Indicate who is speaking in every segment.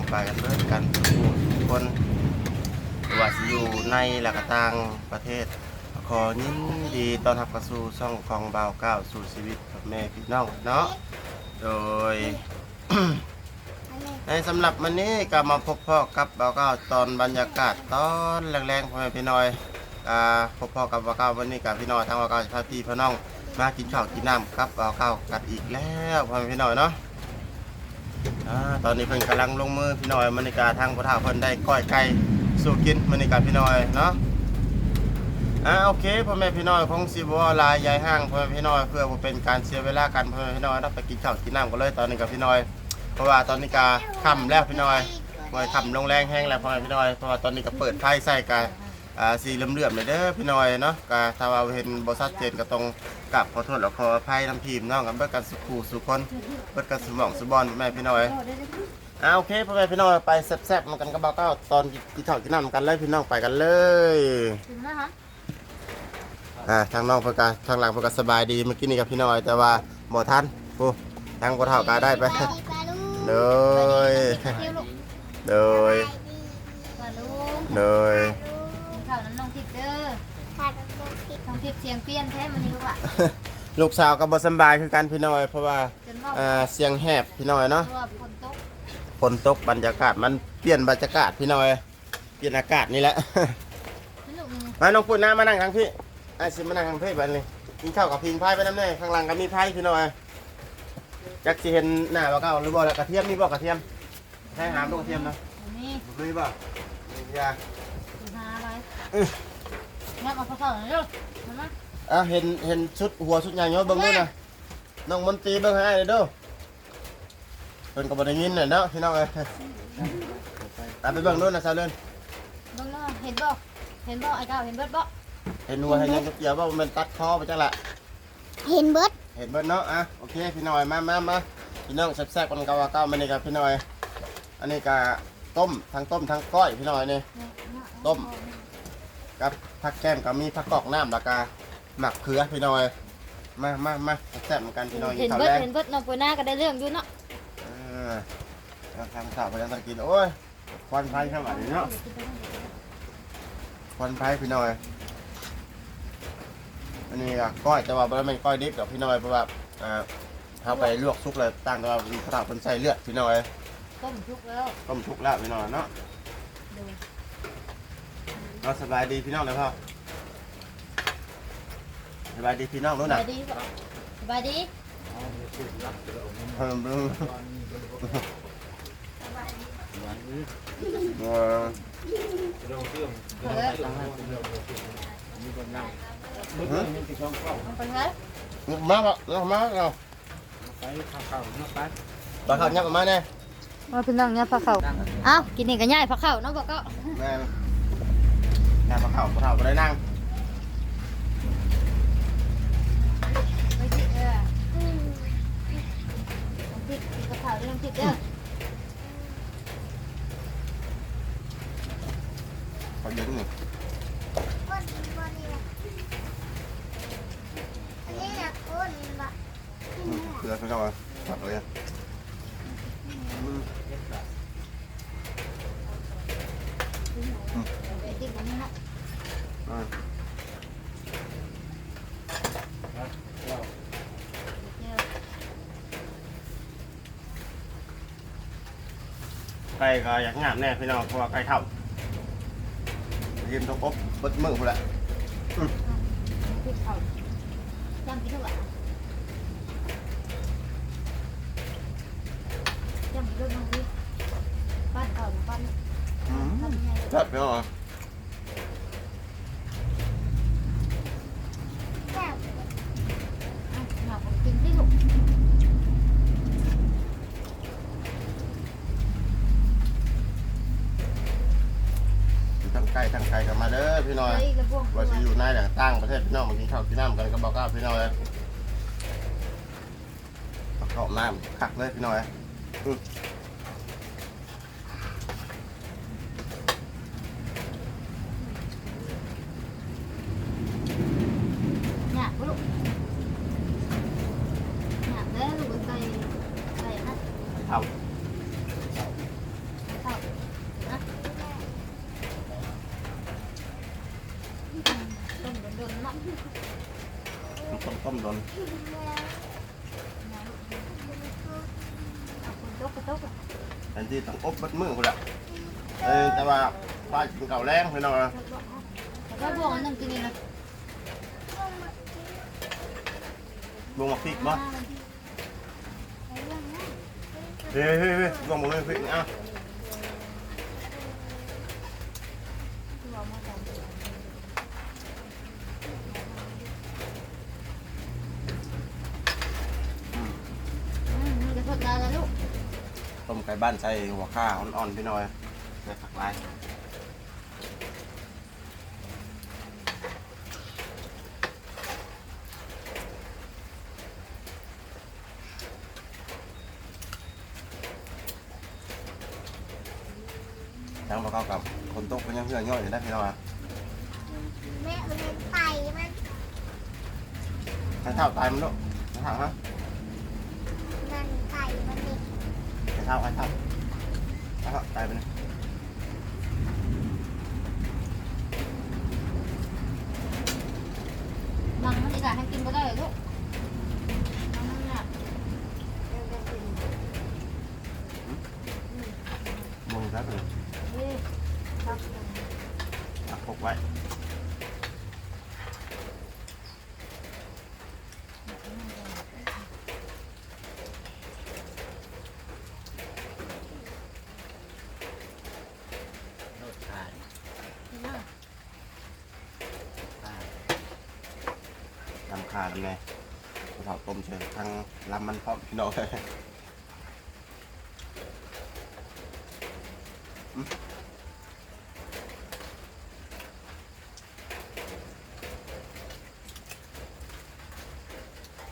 Speaker 1: องไปกันเบิดกันทุกผู้ทุกคนว่าอยู่ในและก็ต่างประเทศ ขอยินดีตอนรับเข้าสู่ช่องของบ่าวก้าวสู่ชีวิตพ่อแม่พี่น้องเนาะโดย ในสำหรับวันนี้ก็มาพบพ่อกับบ่าวก้าวตอนบรรยากาศตอนแรงๆพ่อแม่พี่น้อยอ่าพบพ่อกับบ่าวก้าววันนี้กับพี่น้อยทั้งบ่าวก้าวพาพี่พี่น้องมากินข้าวกินน้ำครับบ่าวก้าวกันอีกแล้วพ่อแม่พี่น้อยเนาะ อ่าตอนนี้เพิ่นกำลังลงมือพี่น้อยมณิกาทางพ่อเฒ่าเพิ่นได้ก้อยไก่สู่กินมณิกาพี่น้อยเนาะอ่าโอเคพ่อแม่พี่น้อยคงสิบ่ว่าหลายยายห้างพ่อแม่พี่น้อยเพื่อบ่เป็นการเสียเวลากันพ่อแม่พี่น้อยเนาะไปกินข้าวกินน้ำกันเลยตอนนี้กับพี่น้อย เพราะว่าตอนนี้ก็ค่ำแล้วพี่น้อยมอยค่ำลงแรงแห้งแล้วพ่อแม่พี่น้อยเพราะว่าตอนนี้ก็เปิดไฟใส่กา อ่าสีเหลื่อมๆเลยเด้อพี่น้อยเนาะก็ถ้าว่าเห็นบ่ชัดเจนก็ต้องกราบขอโทษและขออภัยน้ำทีมเนาะกันเบิดกันสุขูสุคนเบิดกันสมองสุบอลพ่แม่พี่น้อยอ่าโอเคพ่อแม่พี่น้อยไปแซ่บๆมันกันกับเบาเก้าตอนกินข้าวกินน้ำกันเลยพี่น้องไปกันเลย
Speaker 2: ถึงแล้วฮะ
Speaker 1: อ่าทางน้องเพิ่นก็ทางหลังเพิ่นก็สบายดีเมื่อกี้นี่กับพี่น้อยแต่ว่าบ่ทันโอ้ทางบ่เฒ่าก็ได้ไปเลย
Speaker 2: เที่ย
Speaker 1: เลย
Speaker 2: มาลูก
Speaker 1: เลย
Speaker 2: กินข้าวน้ำน้องทิพย์เด้อ น้องทิพย์เสียงเปลี่ยนแท้มันนี่ลูกอะ
Speaker 1: ลูกสาวก็บ่สำบายคือกันพี่น้อย เพราะว่า
Speaker 2: จนว่า
Speaker 1: อ่าเสียงแหบพี่น้อยเนาะ
Speaker 2: เพราะว่าฝนตก
Speaker 1: ฝนตกบรรยากาศมันเปลี่ยนบรรยากาศพี่น้อย เปลี่ยนอากาศนี่แหละ
Speaker 2: นี่ลูกนี่
Speaker 1: มาน้องปุ่นน้ามานั่งทางพี่ไอ้สิมานั่งทางพี่บัดนี้กินข้าวกับพิงไพ่ไปน้ำแน่ข้างหลังก็มีไพ่พี่น้อยจักสิเห็นหน้าบ่เก่าหรือบ่ล่ะกระเทียมมีบ่กระเทียมใช่หามลูกกระเทียมนะ
Speaker 2: นี่
Speaker 1: มีบ่มียา
Speaker 2: สิหาอะไรงั้นเอาข้าวหน่อยลูกมามา
Speaker 1: อะเห็นเห็นชุดหัวชุดใหญ่เนาะเบิ่งด้วยนะน้องมนตรีเบิ่งให้เลยเด้อเพิ่นก็บ่ได้ยินน่ะเนาะพี่น้องเอ้ยอะไปเบิ่งนู่นนะซาวเดิน
Speaker 2: เบิ่งเนาะเห็นบ่เห็นบ่ไอ้ก้าวเห็นเบิดบ่
Speaker 1: เห็นหัวเห็นหยังเกี่ยวว่ามันตัดคอไปจังละ
Speaker 3: เห็นเบิด
Speaker 1: เห็นเบิ่งเนาะอะโอเคพี่น้อยมามามาพี่น้องแซ่บๆกันกะว่าเก้ามานี่ครับพี่น้อย อันนี้ก็ต้มทั้งต้มทั้งก้อยพี่น้อยนี่ต้ม กับผักแก้มก็มีผักกอกน้ำแล้วก็หมักเขือพี่น้อย มามามาแซ่บๆเหมือนกันพี่น้อย
Speaker 2: เห็น
Speaker 1: ข้าว
Speaker 2: เบิด
Speaker 1: แรง
Speaker 2: เห็นเบิดน้องปุ้ยหน้าก็ได้เรื่องอยู่เนาะ
Speaker 1: เออเราทำข้าวไปยังตะกินโอ้ยควันไฟข้างหลังเนาะควันไฟพี่น้อย อันนี้ก็ก้อยแต่ว่าไม่นก้อยดิบกับพี่น้อยเพราะว่าอ่าเขาไปลวกซุกเลยตั้งแต่ว่าพระเจ้าเป็นใส่เลือดพี่น้อย
Speaker 2: ต้มชุกแล้ว
Speaker 1: ต้มซุกแล้วพี่น้อยเนาะ
Speaker 2: ดู
Speaker 1: เราสบายดีพี่น้องเลยพ่อสบายดีพี่น้องรู้
Speaker 2: ส
Speaker 1: นะ
Speaker 2: บายดีบ่สบายดี
Speaker 1: เพิ่มเพิ่มเออ
Speaker 2: เออ
Speaker 1: ฮะ
Speaker 2: มันเป็นไง
Speaker 1: มาบ่เรามาเราปลาข้าวยับออกมาแน่
Speaker 2: ว่าพี่น้องเนี่ยผักเขาเอ้ากินนี่ก็ง่ายผักเขาเนาะบอกก็
Speaker 1: แม่ นั่งปลาข้าวปลาข้าวบ่ได้นั่ง
Speaker 2: ไม่ติดเออน้ำพริกผักเขาเรื่องพริกเด้อ
Speaker 1: เขาเยอะนี่
Speaker 3: ก้นบอนี่ละอันนี้นะก้นบะ
Speaker 1: เกลือพี่น้องอะตัดเลยอะอืม
Speaker 2: ไอ้ติ๊กอันนี้เนาะ
Speaker 1: อ่า
Speaker 2: เดี๋ยว
Speaker 1: ไก่ก็อยากงามแน่พี่น้องเพราะว่าไก่เท่ายืนตรงอบเบิดมือพุ่นแหละ
Speaker 2: พริกเขาจำกินเท่าไหร่จำกินน้ำพริกปั้นเขาปั้น
Speaker 1: อืม
Speaker 2: ปั้นยังไง
Speaker 1: จัดพี่น้องอะ
Speaker 3: แซ่บ
Speaker 2: อะหาผมกินที่ถูก
Speaker 1: ทั้งไก่ทั้งไก่กันมาเด้อพี่น้อย
Speaker 2: ไอ้กระพวง
Speaker 1: ว่าจะอยู่ในหลังตั้งประเทศพี่น้องมากินข้าวกินน้ำกันก็บอกก้าวพี่น้อยเอาข้าวน้ำคักเลยพี่น้อยอืม
Speaker 2: เนี่ยลูกเนี่ยเด้อลูกไก่ไก่นะ
Speaker 1: ต้มโดน
Speaker 2: เอาคนตกก็ตกอะ
Speaker 1: แทีต้องอบบัดมือคนละเออแต่ว่าป้ากินเก่าวแรงพี่น้องนะ
Speaker 2: บวกอันหนึ่งกินนี่นะ
Speaker 1: ลงมาพริกบ่เฮ้ยเฮ้ยเฮ้ยลงมาเลยพริกอะอืม
Speaker 2: อืมมันจะทดได้แล้วลูก
Speaker 1: ต้มไก่ บ้านใส่หัวข้าอ่อนๆพี่น้อยใส่ผักลายทางประกอบกับคนตกเป็นยังเพื่อนย่อยอยู่ได้พี่น้อย
Speaker 3: แม่มันเป็นไตมัน
Speaker 1: ให้เท่าตายมันลูกให้เท่าฮะ
Speaker 3: มันไตมันเด็ก
Speaker 1: เท่าให้เท่าให้เท่าตายไปเลย
Speaker 2: มังมันอีกอะให้กินก็ได้ลูกมังมันน่ะเดี๋ยวจะกิน
Speaker 1: มองแล้วเลย
Speaker 2: เฮ้ยครับ
Speaker 1: อะพกไว้ ลำคาลำไงเผาต้ มเชิญทางลำมันพร้อมพี่น้องเลย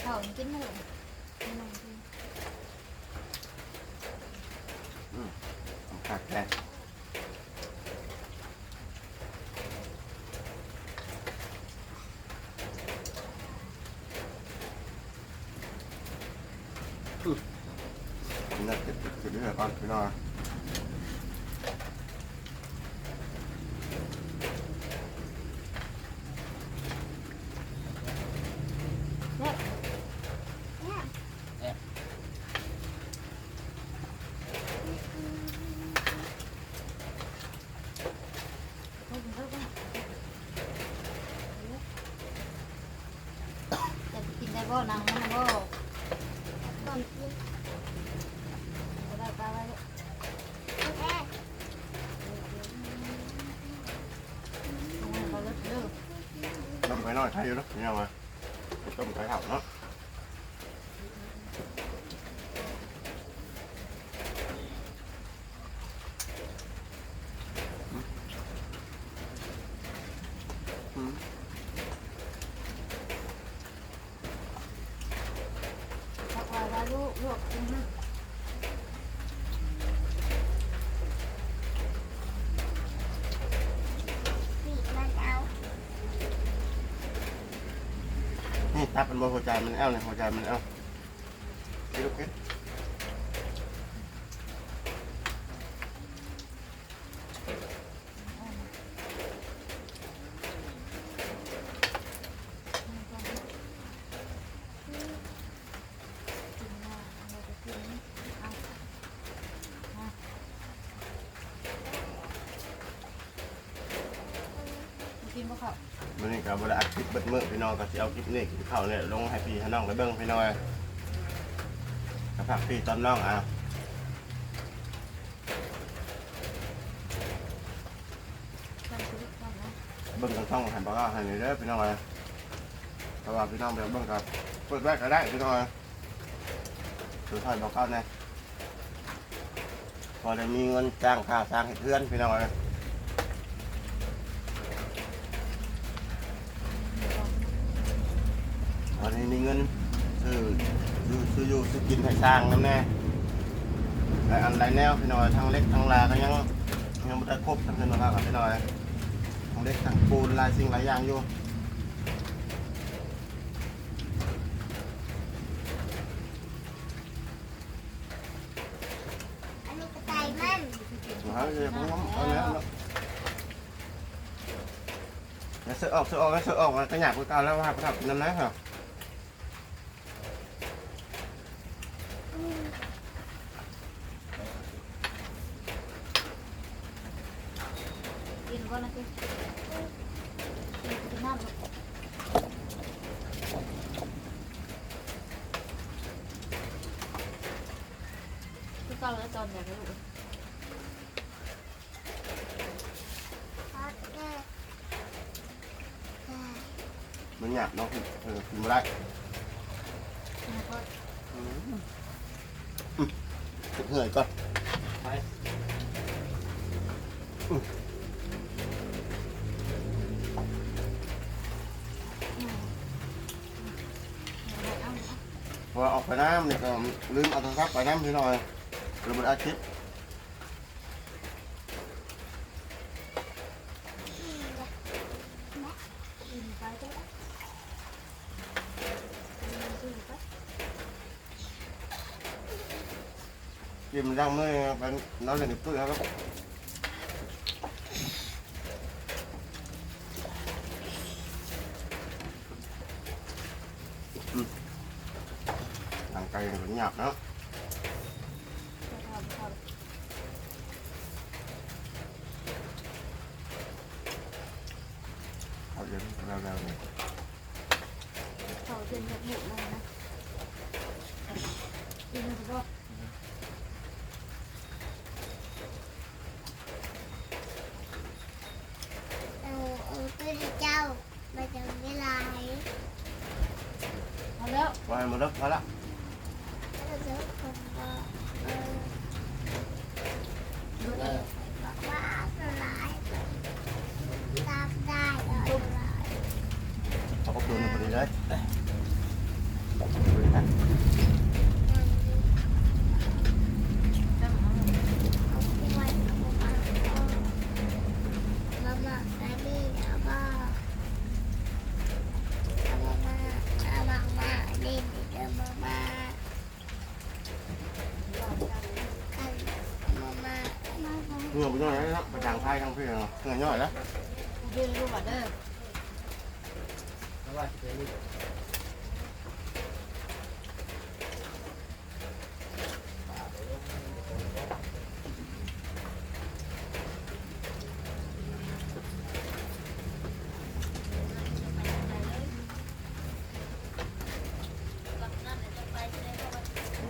Speaker 2: เขากินหมูกินหมู
Speaker 1: ลำคาแก นี่น่าเก็บเก็บเรื่องก่อนพี่น้อ ง
Speaker 2: จะกินได้บ่หนังมันบ่
Speaker 3: ก่อนกิน
Speaker 2: ก็ได้ปลาไว้ลูก
Speaker 3: แม่
Speaker 2: เอาไว้เขาเลิกเลิก
Speaker 1: ต้มไก่น้อยใครอยู่เนาะพี่น้องมาต้มไก่เผาเนาะ อืม
Speaker 2: เอาไว้ ไว้ลูกลูกกินให้
Speaker 3: ปีกมันเอา
Speaker 1: นี่ทับเป็นบนหัวใจมันเอ้าเลยหัวใจมันเอ้าพี่ลูกเก็ต
Speaker 2: กิ นบ่เขา
Speaker 1: วันนี้กับเวลาอัดคลิปเบิดมือพี่น้องก็จะเอาคลิปนี้กินข้าวเนี่ยลงให้พี่ให้น้องไปเบิ้งพี่น้อยกับผักพี่ตอนน้องอะ
Speaker 2: ทำชีวิตก่อนนะ
Speaker 1: เบิ้งทางช่องหันบอกว่าให้นี่เด้อพี่น้องเลยเพราะว่าพี่น้องไปเบิ้งกับเปิดแรกก็ได้พี่น้องเลยถือถอยบอกเก้าแน่พอได้มีเงินจ้างค่าสร้างให้เพื่อนพี่น้องเล ยพอได้มีเงินซื้อซื้อซื้ออยู่ซื้อกินให้สร้างนั่นแน่หลายอันหลายแนวพี่น้อยทั้งเล็กทั้งลาก็ยังยังไม่ได้ครบทั้งเงินราคาพี่น้อยของเล็กถังปูนหลายสิ่งหลายอย่างอยู่
Speaker 3: อันนี้กระไตมัน
Speaker 1: เอาเลยผมเอาแล้วเสือออกเสือออกเสือออกก็อยากไปกาแล้วว่าไปทำนั่นนะเหรอ
Speaker 2: กินก่อนนะพี่กินกินน้ำลูก คือเก่าแล้วตอนแบบนี้ลูก
Speaker 3: ทอดแก่ได้
Speaker 1: มันหยาบเนาะเออกินไม่ได้
Speaker 2: แล้วก็
Speaker 1: อืมอืมเหนื่อยก่อน
Speaker 4: ไป
Speaker 2: อืมเอาเอา
Speaker 1: พอออกไปน้ำเนี่ยก็ลืมเอาโทรศัพท์ไปน้ำพี่หน่อย หรือมันอาทิตย์
Speaker 2: กินไปเถอะกินไป
Speaker 1: กินมันดังเลยเป็นน้ำเหลืองตุ้ยครับอืมทางไกลมันหยาบเนาะ
Speaker 2: เอาเอา
Speaker 1: เอาเดี๋ยวเราๆเนี่ย
Speaker 2: เขาเดินแบบหมุนลงนะกินมันก็
Speaker 3: เอาเอาตัวเจ้ามาจากเวลาไหน
Speaker 2: เอา แล้ว
Speaker 1: พอให้หมดแล้วพอละ
Speaker 3: เราจะคนบอกเออ
Speaker 2: ดู
Speaker 4: ได้
Speaker 3: บอกว่าตัวร้ายตามได้ตัวร้าย
Speaker 1: เอาก็ตัวนึงพอดีเลย
Speaker 2: จังเอา
Speaker 3: เอาที่ไว้เอามาเอามามาได้ดีเอามาเอามามาเอามามาดีดีเอามามากันเอามามาเอามามา
Speaker 1: เหงื่อมันย่อยแล้วเนาะไปทางไทยทางพี่เนาะเหงื่อย่อยแล้ว
Speaker 2: เดินดูก่อนเด้อ
Speaker 4: แล้วว่าจะไปนี่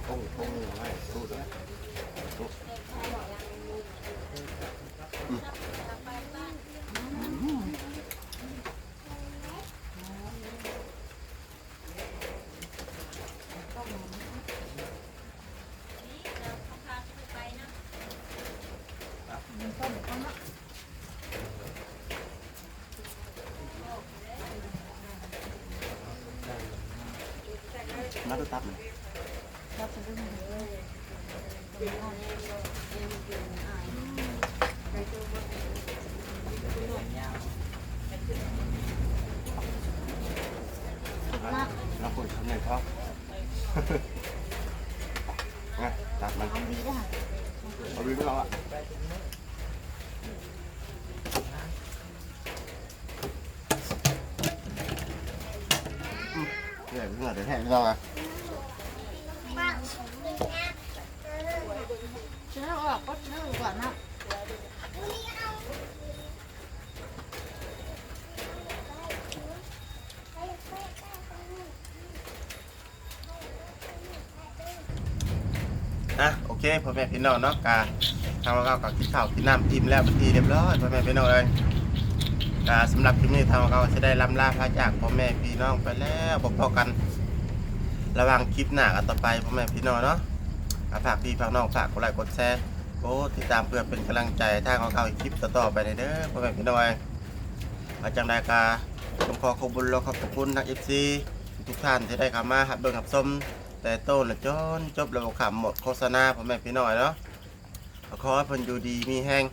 Speaker 1: คงคงไม่สู้แล้ว
Speaker 2: มันต้มต้มละ
Speaker 1: นัดตับเลย
Speaker 2: รับไปด้วยเลย
Speaker 1: เราคุยทำไงครับไงตัดมัน
Speaker 2: เอาดีด้วยค่
Speaker 1: เอาดูไม่ลองอะเดี๋ยวเหงื่อเดี๋ยวแห้งไม่ลองอะ
Speaker 3: บ้างผมไม่แน่เออ
Speaker 2: ฉันอาออกก็เนื้อก่อนนะ
Speaker 3: อะ
Speaker 1: โอเคพ่อแม่พี่น้องเนาะกาทางเราก็กินข้าวกินน้ำอิ่มแล้วเป็นทีเรียบร้อยพ่อแม่พี่น้องเลยกาสำหรับคลิปนี้ทางเราจะได้ลำลาพระจากพ่อแม่พี่น้องไปแล้วบอกกัน ระหว่างคลิปหน้ากันต่อไปพ่อแม่พี่น้องเนาะ ฝากพี่ฝากน้องฝากกดไลค์กดแชร์กดติดตามเพื่อเป็นกำลังใจทางของเขาอีกคลิปต่อๆไปเด้อพ่อแม่พี่น้อยอาจังได้กาผมขอขอบคุณและขอบคุณทางเอฟซีทุกท่านที่ได้เข้ามาหับเบิ่งหับส้มแต่ต้นและจนจบระบบขำหมดโฆษณาพ่อแม่พี่น้อยเนาะขอให้เพิ่นอยู่ดีมีแห้ง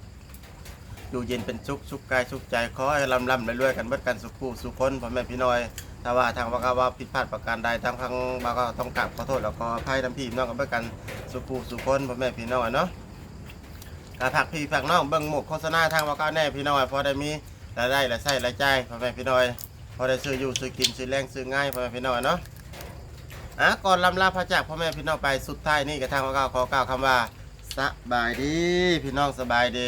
Speaker 1: อยู่เย็นเป็นสุขสุขกายสุขใจขอให้ลำลำรวยๆกันเบิดกันสุขผู้สุขคนพ่อแม่พี่น้องถ้าว่าทางว่ากาว่าผิดพลาดประการใดทางทางบาก็ต้องกราบขอโทษแล้วก็อภัยน้ำพี่น้องกันเพื่อกันสุขคู่สุขคนพ่อแม่พี่น้องเนาะการผักพี่ผักน้องเบิ่งหมกโฆษณาทางว่าก็แน่พี่น้องพอได้มีรายได้รายใช้รายจ่ายพ่อแม่พี่น้องพอได้ซื้ออยู่ซื้อกินซื้อแรงซื้อง่ายพ่อแม่พี่น้องเนาะอะก่อนลำลาพระจากพ่อแม่พี่น้องไปสุดท้ายนี่กระทางว่าก้าขอกล่าวคำว่าสบายดีพี่น้องสบายดี